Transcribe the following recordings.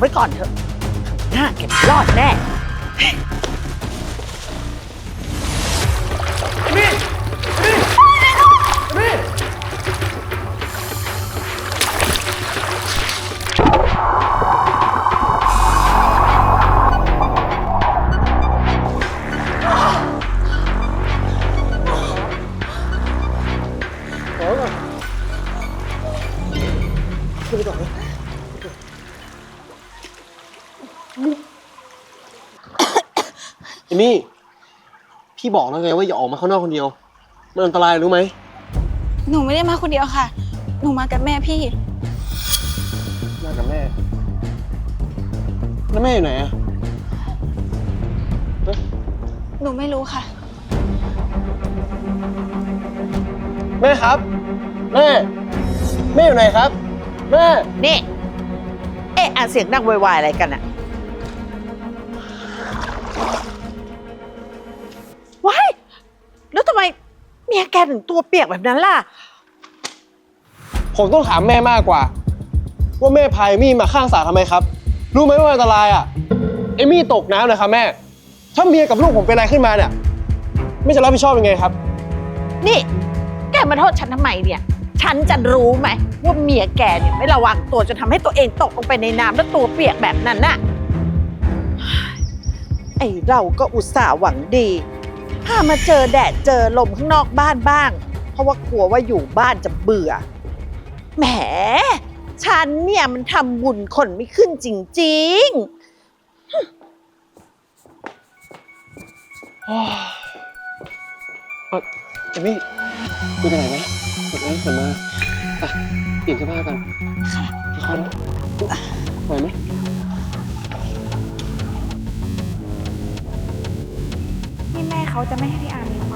ไว้ก่อนเถอะหน้าเก็บรอดแน่ มี่ พี่บอกแล้วไงว่าอย่าออกมาข้างนอกคนเดียว มันอันตรายรู้ไหม หนูไม่ได้มาคนเดียวค่ะ หนูมากับแม่พี่ มากับแม่ แล้วแม่อยู่ไหนอะหนูไม่รู้ค่ะ แม่ครับ แม่ แม่อยู่ไหนครับ แม่ นี่ เอ๊ะอะเสียงดังโวยวายอะไรกันอะ เมียแกถึงตัวเปียกแบบนั้นล่ะ ผมต้องถามแม่มากกว่า ว่าแม่พายเอมี่มาข้างสระทำไมครับ รู้ไหมว่าอันตรายอะเอมี่ตกน้ำนะครับแม่ ถ้าเมียกับลูกผมเป็นอะไรขึ้นมาเนี่ยไม่จะรับผิดชอบยังไงครับ นี่ แกมาโทษฉันทำไมเนี่ย ฉันจะรู้ไหมว่าเมียแกเนี่ยไม่ระวังตัวจนทำให้ตัวเองตกลงไปในน้ำแล้วตัวเปียกแบบนั้นน่ะไอเราก็อุตส่าห์หวังดี พามาเจอแดดเจอลมข้างนอกบ้านบ้าง เพราะว่ากลัวว่าอยู่บ้านจะเบื่อ แหม ฉันเนี่ยมันทำบุญคนไม่ขึ้นจริงๆเอ่อเอมี่คุณไปไหนไหมกดไลค์กดมาอะเปลี่ยนเสื้อผ้ากันค่ะค่อยๆนะไหวไหม เขาจะไม่ให้พี่อาร์ม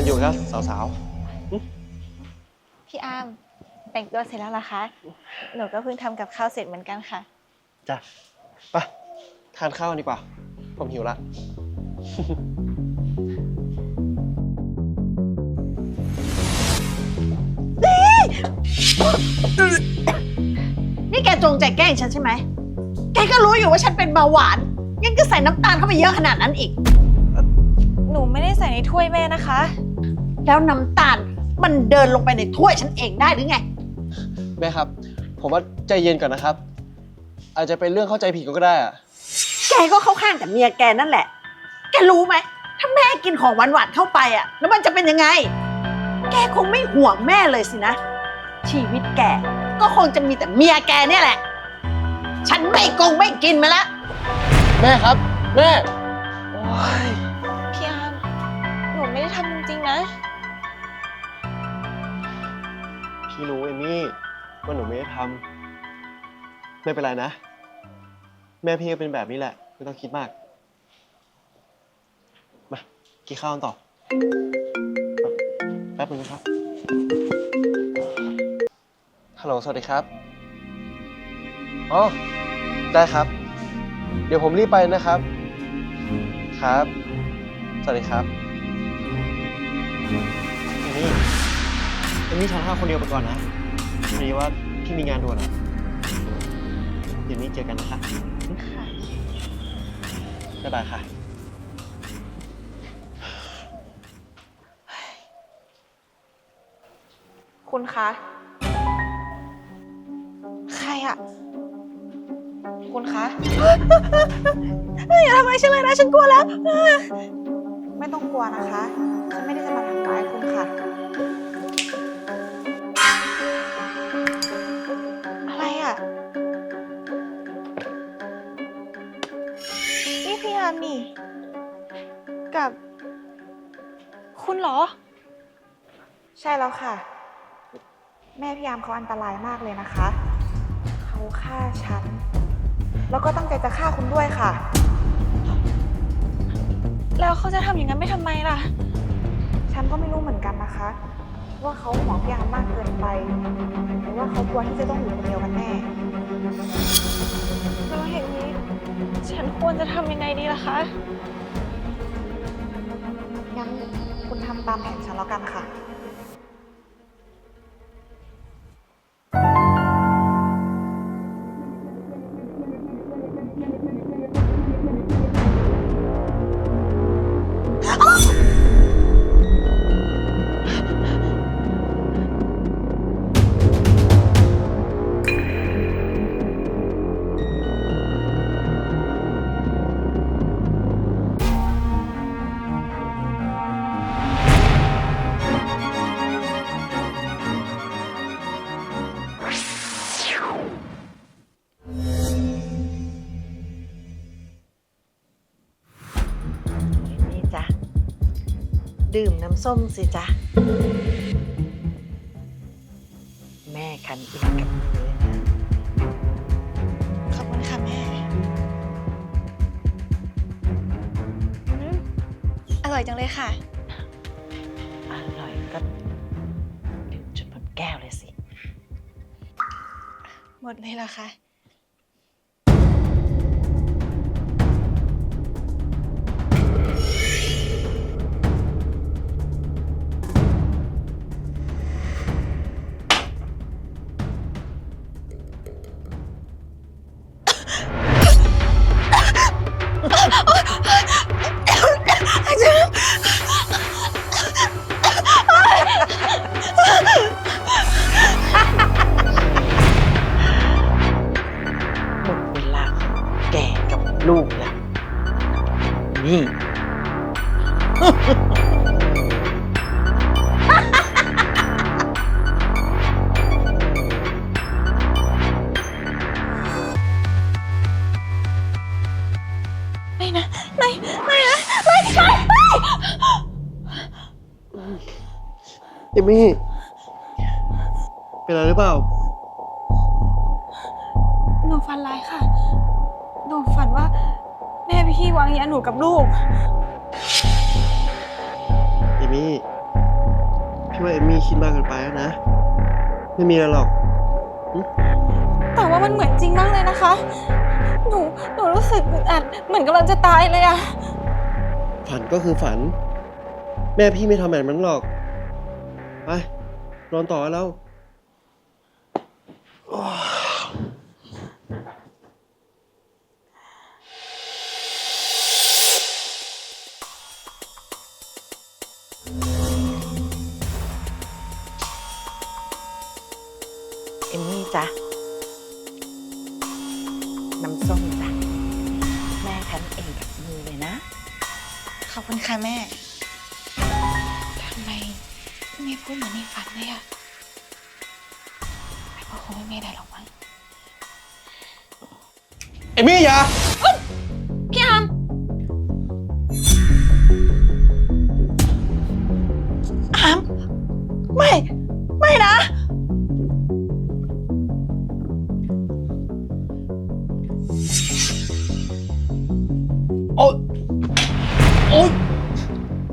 กันอยู่ครับสาวพี่อาร์มแต่งตัวเสร็จแล้วเหรอคะ หนูก็เพิ่งทำกับข้าวเสร็จเหมือนกันค่ะ ๆจ้ะไปทานข้าวกันดีกว่า ผมหิวละ นี่แกจงใจแกล้งฉันใช่ไหม แกก็รู้อยู่ว่าฉันเป็นเบาหวานยังก็ใส่น้ำตาลเข้าไปเยอะขนาดนั้นอีก หนูไม่ได้ใส่ในถ้วยแม่นะคะ แล้วน้ำตาลมันเดินลงไปในถ้วยฉันเองได้หรือไง แม่ครับ ผมว่าใจเย็นก่อนนะครับ อาจจะเป็นเรื่องเข้าใจผิดก็ได้อะแกก็เข้าข้างกับเมียแกนั่นแหละ แกรู้ไหม ถ้าแม่กินของหวานๆเข้าไปอะ แล้วมันจะเป็นยังไง แกคงไม่ห่วงแม่เลยสินะ ชีวิตแกก็คงจะมีแต่เมียแกเนี่ยแหละ ฉันไม่กงไม่กินมาละแม่ครับ แม่ โอ๊ยพี่อาร์มหนูไม่ได้ทำจริงๆนะ พี่รู้เอมี่ว่าหนูไม่ได้ทำไม่เป็นไรนะ แม่พี่ก็เป็นแบบนี้แหละ ไม่ต้องคิดมาก มากินข้าวกันต่อ แป๊บนึงนะครับฮัลโหลสวัสดีครับอ๋อได้ครับ เดี๋ยวผมรีบไปนะครับ ครับ สวัสดีครับ เอมี่ทานข้าวคนเดียวไปก่อนนะพอดีว่าพี่มีงานด่วนอะเดี๋ยวนี้เจอกันนะคะค่ะบ๊ายบายค่ะ คุณคะ ใครอะคุณคะ อย่าทำอะไรฉันเลยนะ ฉันกลัวแล้ว ไม่ต้องกลัวนะคะ ฉันไม่ได้จะมา นี่พี่อาร์มนี่ กับ คุณเหรอ ใช่แล้วค่ะ แม่พี่ยามเขาอันตรายมากเลยนะคะ เขาฆ่าฉัน แล้วก็ตั้งใจจะฆ่าคุณด้วยค่ะ แล้วเขาจะทำอย่างนั้นไม่ทำไมล่ะ ฉันก็ไม่รู้เหมือนกันนะคะ ว่าเขาหวงพี่อามมากเกินไป หรือว่าเขากลัวที่จะต้องอยู่คนเดียวกันแน่แล้วอย่างนี้ ฉันควรจะทำยังไงดีล่ะคะ งั้นคุณทำตามแผนฉันแล้วกันค่ะ ดื่มน้ำส้มสิจ้ะแม่คันเองกับมือเลยนะ ขอบคุณค่ะแม่อืมอร่อยจังเลยค่ะ อร่อยก็ดื่มจนหมดแก้วเลยสิ หมดเลยล่ะคะ ลูกแล้วนี่ ไม่นะ ไม่ ไม่นะ ไม่ไม่ไม่เอมี่ เป็นอะไรหรือเปล่า หนูฝันร้ายค่ะหนูฝันว่า แม่พี่วางยาหนูกับลูก เอมี่พี่ว่าเอมี่คิดมากเกินไปแล้วนะ ไม่มีอะไรหรอก แต่ว่ามันเหมือนจริงมากเลยนะคะ หนูหนูรู้สึกอึดอัดเหมือนกำลังจะตายเลยอะฝันก็คือฝัน แม่พี่ไม่ทำแบบนั้นหรอก ไปนอนต่อแล้วเอม จ้ะ น้ำส้มจ้ะ แม่คันเองกับมือเลยนะ ขอบคุณค่ะแม่ ทำไมแม่พูดเหมือนในฝันเลยอะแม่ก็คงไม่มีอะไรหรอกมั้ง เอมี่อย่า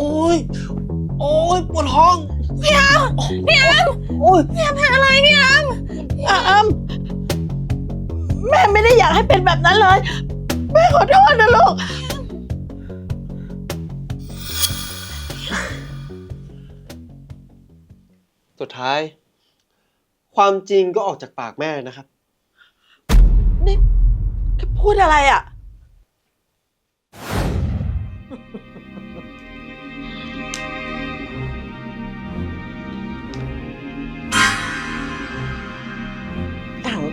อ๊ยโอ๊ยปวดท้อง พี่อาร์มพี่อาร์มโอ๊ยพี่อาร์มเป็นอะไรพี่อาร์มอามแม่ไม่ได้อยากให้เป็นแบบนั้นเลย แม่ขอโทษนะลูก สุดท้าย ความจริงก็ออกจากปากแม่นะครับ นี่แกพูดอะไรอะ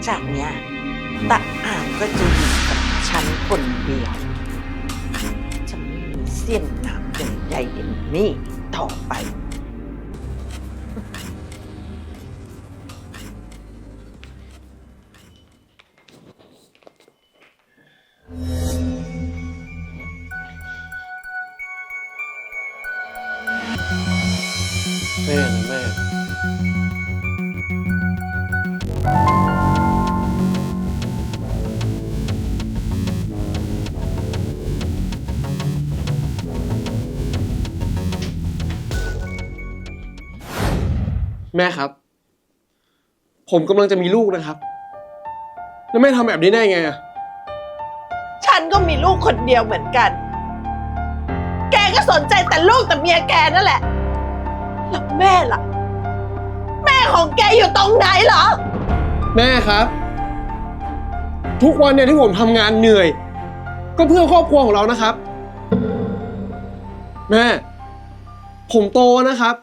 จากเนี้ยตาอามก็จะอยู่กับฉันคนเดียวจะไม่มีเสี้ยนน้ำใหญ่ๆอย่างนี้ต่อไป แม่ครับ ผมกำลังจะมีลูกนะครับ แล้วแม่ทำแบบนี้ได้ไงอะฉันก็มีลูกคนเดียวเหมือนกัน แกก็สนใจแต่ลูกแต่เมียแกนั่นแหละ แล้วแม่ล่ะ แม่ของแกอยู่ตรงไหนเหรอ แม่ครับ ทุกวันเนี่ยที่ผมทำงานเหนื่อย ก็เพื่อครอบครัวของเรานะครับ แม่ ผมโตนะครับ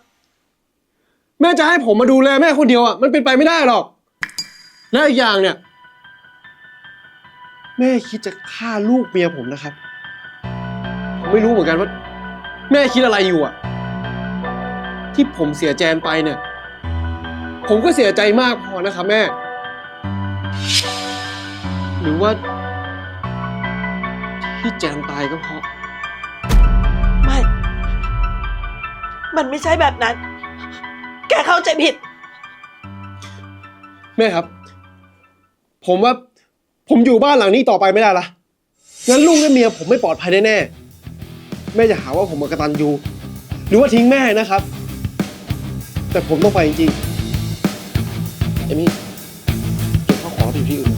แม่จะให้ผมมาดูแลแม่คนเดียวอะมันเป็นไปไม่ได้หรอก และอีกอย่างเนี่ย แม่คิดจะฆ่าลูกเมียผมนะครับ ผมไม่รู้เหมือนกันว่า แม่คิดอะไรอยู่อะ ที่ผมเสียแจนไปเนี่ย ผมก็เสียใจมากพอนะครับแม่ หรือว่า ที่แจนตายก็เพราะ ไม่ มันไม่ใช่แบบนั้น กเข้าใจผิด แม่ครับ ผมว่าผมอยู่บ้านหลังนี้ต่อไปไม่ได้ละงั้นลูกและเมียผมไม่ปลอดภัยแน่ๆแม่จะหาว่าผมมากระตันยูหรือว่าทิ้งแม่นะครับ แต่ผมต้องไปจริงๆเอมี่เก็บข้าวของไปอยู่ที่อื่น